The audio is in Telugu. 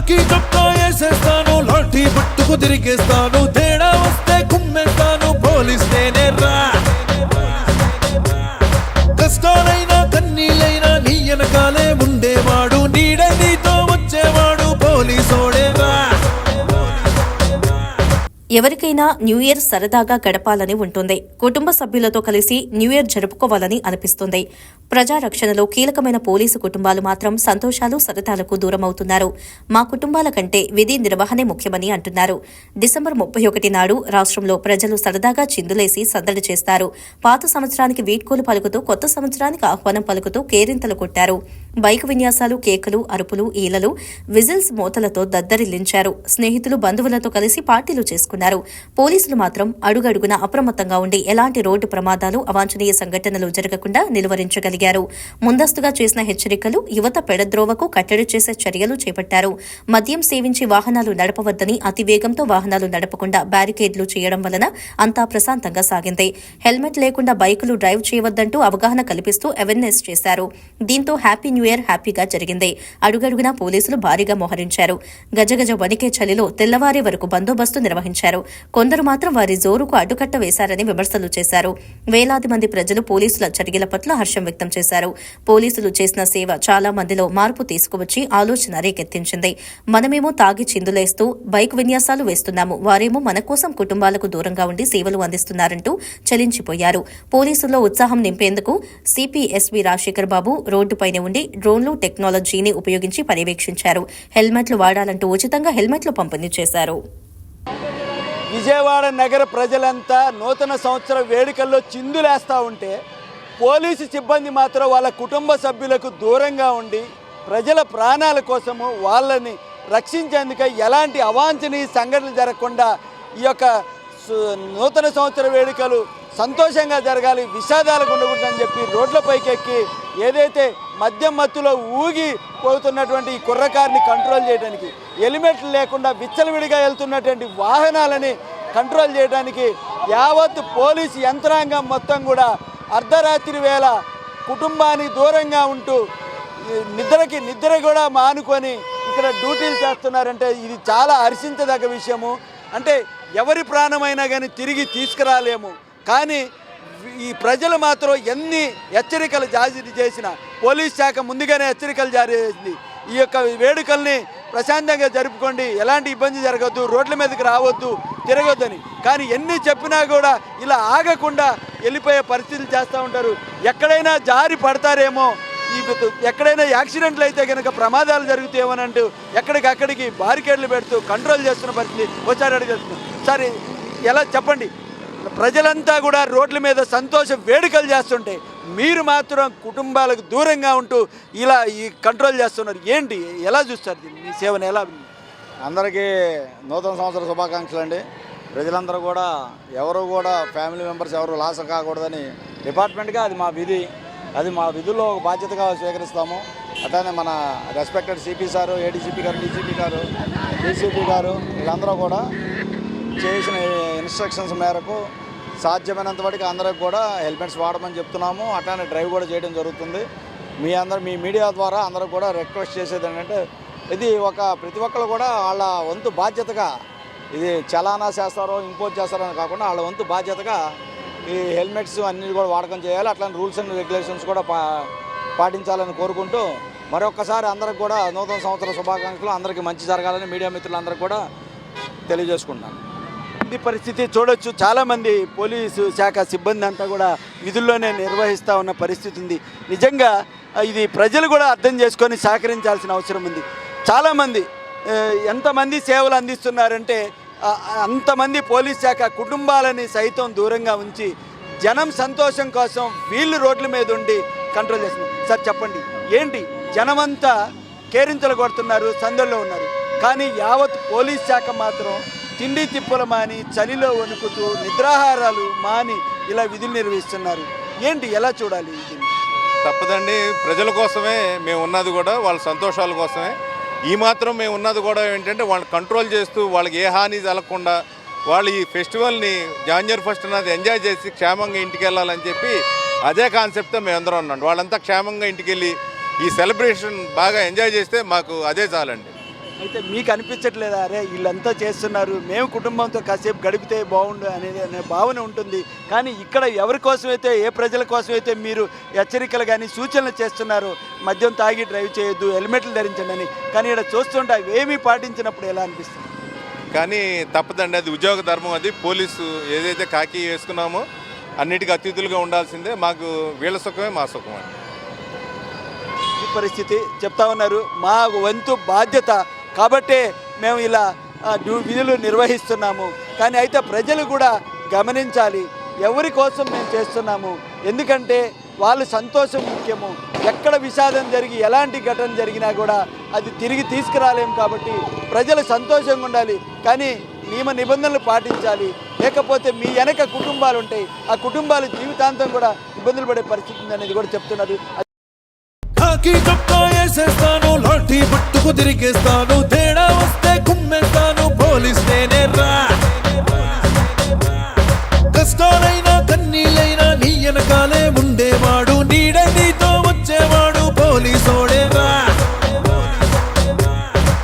కాకి చొక్కా వేసేస్తాను లాఠీ పట్టుకు తిరిగేస్తాను తేడా వస్తే కుమ్మేస్తాను పోలీస్ నేనే రా. కష్టాలైనా కన్నీలైనా ఎవరికైనా న్యూ ఇయర్ సరదాగా గడపాలని ఉంటుంది. కుటుంబ సభ్యులతో కలిసి న్యూ ఇయర్ జరుపుకోవాలని అనిపిస్తుంది. ప్రజారక్షణలో కీలకమైన పోలీసు కుటుంబాలు మాత్రం సంతోషాలు సరదాలకు దూరమవుతున్నారు. మా కుటుంబాల కంటే విధి నిర్వహణే ముఖ్యమని అంటున్నారు. డిసెంబర్ ముప్పై ఒకటి నాడు రాష్ట్రంలో ప్రజలు సరదాగా చిందులేసి సందడి చేస్తారు. పాత సంవత్సరానికి వీడ్కోలు పలుకుతూ కొత్త సంవత్సరానికి ఆహ్వానం పలుకుతూ కేరింతలు కొట్టారు. బైక్ విన్యాసాలు కేకలు అరుపులు ఈలలు విజిల్స్ మోతలతో దద్దరిల్లించారు. స్నేహితులు బంధువులతో కలిసి పార్టీలు చేసుకున్నారు. పోలీసులు మాత్రం అడుగడుగున అప్రమత్తంగా ఉండి ఎలాంటి రోడ్డు ప్రమాదాలు అవాంఛనీయ సంఘటనలు జరగకుండా నిలువరించగలిగారు. ముందస్తుగా చేసిన హెచ్చరికలు యువత పెడద్రోవకు కట్టడి చేసే చర్యలు చేపట్టారు. మద్యం సేవించి వాహనాలు నడపవద్దని అతివేగంతో వాహనాలు నడపకుండా బ్యారికేడ్లు చేయడం వలన అంతా ప్రశాంతంగా సాగింది. హెల్మెట్ లేకుండా బైకులు డ్రైవ్ చేయవద్దంటూ అవగాహన కల్పిస్తూ అవేర్నెస్ చేశారు. దీంతో హ్యాపీ న్యూ ఇయర్ హ్యాపీగా జరిగింది. అడుగడుగునా పోలీసులు భారీగా మోహరించారు. గజగజ వణికే చలిలో తెల్లవారే వరకు బందోబస్తు నిర్వహించారు. కొందరు మాత్రం వారి జోరుకు అడ్డుకట్ట వేశారని విమర్శలు చేశారు. వేలాది మంది ప్రజలు పోలీసుల చర్యల పట్ల హర్షం వ్యక్తం చేశారు. పోలీసులు చేసిన సేవ చాలా మందిలో మార్పు తీసుకువచ్చి ఆలోచన రేకెత్తించింది. మనమేమో తాగి చిందులేస్తూ బైక్ విన్యాసాలు వేస్తున్నాము. వారేమో మన కోసం కుటుంబాలకు దూరంగా ఉండి సేవలు అందిస్తున్నారంటూ చలించిపోయారు. పోలీసుల్లో ఉత్సాహం నింపేందుకు సిపిఎస్వి రాజశేఖర్ బాబు రోడ్డుపైనే ఉండి డ్రోన్లు టెక్నాలజీని ఉపయోగించి పర్యవేక్షించారు. హెల్మెట్లు వాడాలంటూ ఉచితంగా హెల్మెట్లు పంపిణీ చేశారు. విజయవాడ నగర ప్రజలంతా నూతన సంవత్సర వేడుకల్లో చిందులేస్తూ ఉంటే పోలీసు సిబ్బంది మాత్రం వాళ్ళ కుటుంబ సభ్యులకు దూరంగా ఉండి ప్రజల ప్రాణాల కోసము వాళ్ళని రక్షించేందుకు ఎలాంటి అవాంఛనీయ సంఘటనలు జరగకుండా ఈ యొక్క సు- నూతన సంవత్సర వేడుకలు సంతోషంగా జరగాలి విషాదాలకు ఉండకూడదని చెప్పి రోడ్లపైకి ఎక్కి ఏదైతే మద్యం మత్తులో ఊగి పోతున్నటువంటి ఈ కుర్రకారిని కంట్రోల్ చేయడానికి హెల్మెట్లు లేకుండా విచ్చలవిడిగా వెళ్తున్నటువంటి వాహనాలని కంట్రోల్ చేయడానికి యావత్ పోలీసు యంత్రాంగం మొత్తం కూడా అర్ధరాత్రి వేళ కుటుంబానికి దూరంగా ఉంటూ నిద్రకి నిద్ర కూడా మానుకొని ఇక్కడ డ్యూటీలు చేస్తున్నారంటే ఇది చాలా హర్షించదగ్గ విషయము. అంటే ఎవరి ప్రాణమైనా కానీ తిరిగి తీసుకురాలేము. కానీ ఈ ప్రజలు మాత్రం ఎన్ని హెచ్చరికలు జారీ చేసినా పోలీస్ శాఖ ముందుగానే హెచ్చరికలు జారీ చేసింది. ఈ యొక్క వేడుకల్ని ప్రశాంతంగా జరుపుకోండి. ఎలాంటి ఇబ్బంది జరగద్దు. రోడ్ల మీదకి రావద్దు. తిరగొద్దని. కానీ ఎన్ని చెప్పినా కూడా ఇలా ఆగకుండా వెళ్ళిపోయే పరిస్థితులు చేస్తూ ఉంటారు. ఎక్కడైనా జారి పడతారేమో ఈ ఎక్కడైనా యాక్సిడెంట్లు అయితే కనుక ప్రమాదాలు జరుగుతాయేమోనంటూ ఎక్కడికక్కడికి బారికేడ్లు పెడుతూ కంట్రోల్ చేస్తున్న పరిస్థితి ఒకసారి అడిగేస్తున్నాం సరే ఎలా చెప్పండి? ప్రజలంతా కూడా రోడ్ల మీద సంతోష వేడుకలు చేస్తుంటే మీరు మాత్రం కుటుంబాలకు దూరంగా ఉంటూ ఇలా ఈ కంట్రోల్ చేస్తున్నారు. ఏంటి? ఎలా చూస్తారు? దీన్ని మీ సేవను ఎలా అందరికీ నూతన సంవత్సర శుభాకాంక్షలు అండి. ప్రజలందరూ కూడా ఎవరు కూడా ఫ్యామిలీ మెంబర్స్ ఎవరు లాస్ కాకూడదని డిపార్ట్మెంట్గా అది మా విధి. అది మా విధుల్లో ఒక బాధ్యతగా స్వీకరిస్తాము. అట్లానే మన రెస్పెక్టెడ్ సిపి సారు ఏడీసీపీ గారు డీసీపీ గారు డీసీపీ గారు వీళ్ళందరూ కూడా చేసిన ఇన్స్ట్రక్షన్స్ మేరకు సాధ్యమైనంత వరకు అందరికి కూడా హెల్మెట్స్ వాడమని చెప్తున్నాము. అట్లానే డ్రైవ్ కూడా చేయడం జరుగుతుంది. మీ అందరు మీ మీడియా ద్వారా అందరూ కూడా రిక్వెస్ట్ చేసేది ఏంటంటే ఇది ఒక ప్రతి ఒక్కరు కూడా వాళ్ళ వంతు బాధ్యతగా ఇది చలానా చేస్తారో ఇంపోజ్ చేస్తారో అని కాకుండా వాళ్ళ వంతు బాధ్యతగా ఈ హెల్మెట్స్ అన్ని కూడా వాడకం చేయాలి. అట్లాంటి రూల్స్ అండ్ రెగ్యులేషన్స్ కూడా పా పాటించాలని కోరుకుంటూ మరొక్కసారి అందరికి కూడా నూతన సంవత్సర శుభాకాంక్షలు. అందరికీ మంచి జరగాలని మీడియా మిత్రులందరికీ కూడా తెలియజేసుకుంటున్నాను. ఇది పరిస్థితి చూడొచ్చు. చాలామంది పోలీసు శాఖ సిబ్బంది అంతా కూడా విధుల్లోనే నిర్వహిస్తూ ఉన్న పరిస్థితి ఉంది. నిజంగా ఇది ప్రజలు కూడా అర్థం చేసుకొని సహకరించాల్సిన అవసరం ఉంది. చాలామంది ఎంతమంది సేవలు అందిస్తున్నారంటే అంతమంది పోలీస్ శాఖ కుటుంబాలని సైతం దూరంగా ఉంచి జనం సంతోషం కోసం వీళ్ళు రోడ్ల మీద ఉండి కంట్రోల్ చేస్తున్నారు. సార్ చెప్పండి. ఏంటి? జనమంతా కేరింతలు కొడుతున్నారు సందల్లో ఉన్నారు. కానీ యావత్ పోలీస్ శాఖ మాత్రం తిండి తిప్పలు మాని చలిలో వణుకుతూ నిద్రాహారాలు మాని ఇలా విధులు నిర్వహిస్తున్నారు. ఏంటి ఎలా చూడాలి దీన్ని తప్పదండి. ప్రజల కోసమే మేము ఉన్నది కూడా వాళ్ళ సంతోషాల కోసమే. ఈ మాత్రం మేము ఉన్నది కూడా ఏంటంటే వాళ్ళని కంట్రోల్ చేస్తూ వాళ్ళకి ఏ హాని జరగకుండా వాళ్ళు ఈ ఫెస్టివల్ని జాన్వరి ఫస్ట్ అనేది ఎంజాయ్ చేసి క్షేమంగా ఇంటికి వెళ్ళాలని చెప్పి అదే కాన్సెప్ట్తో మేము ఉన్నాం. వాళ్ళంతా క్షేమంగా ఇంటికి వెళ్ళి ఈ సెలబ్రేషన్ బాగా ఎంజాయ్ చేస్తే మాకు అదే చాలండి. అయితే మీకు అనిపించట్లేదా? అరే వీళ్ళంతా చేస్తున్నారు. మేము కుటుంబంతో కాసేపు గడిపితే బాగుండు అనేది అనే భావన ఉంటుంది. కానీ ఇక్కడ ఎవరి కోసమైతే ఏ ప్రజల కోసమైతే మీరు హెచ్చరికలు కానీ సూచనలు చేస్తున్నారు మద్యం తాగి డ్రైవ్ చేయొద్దు హెల్మెట్లు ధరించండి అని. కానీ ఇక్కడ చూస్తుంటే అవి ఏమీ పాటించినప్పుడు ఎలా అనిపిస్తుంది? కానీ తప్పదండి. అది ఉద్యోగ ధర్మం అది. పోలీసు ఏదైతే కాకి వేసుకున్నామో అన్నిటికీ అతిథులుగా ఉండాల్సిందే. మాకు వీళ్ళ సుఖమే మా సుఖం అండి. ఈ పరిస్థితి చెప్తా ఉన్నారు. మా వంతు బాధ్యత కాబట్టే మేము ఇలా విధులు నిర్వహిస్తున్నాము. కానీ అయితే ప్రజలు కూడా గమనించాలి ఎవరి కోసం మేము చేస్తున్నాము? ఎందుకంటే వాళ్ళు సంతోషం ముఖ్యము. ఎక్కడ విషాదం జరిగి ఎలాంటి ఘటన జరిగినా కూడా అది తిరిగి తీసుకురాలేము కాబట్టి ప్రజలు సంతోషంగా ఉండాలి. కానీ నియమ నిబంధనలు పాటించాలి. లేకపోతే మీ వెనక కుటుంబాలు ఉంటాయి. ఆ కుటుంబాలు జీవితాంతం కూడా ఇబ్బందులు పడే పరిస్థితి ఉంది అనేది కూడా చెప్తున్నారు. చేసేస్తాను లాంటి పట్టుకు తిరిగేస్తాను తేడా వస్తే కుమ్మేస్తాను పోలీస్ నేనే రా.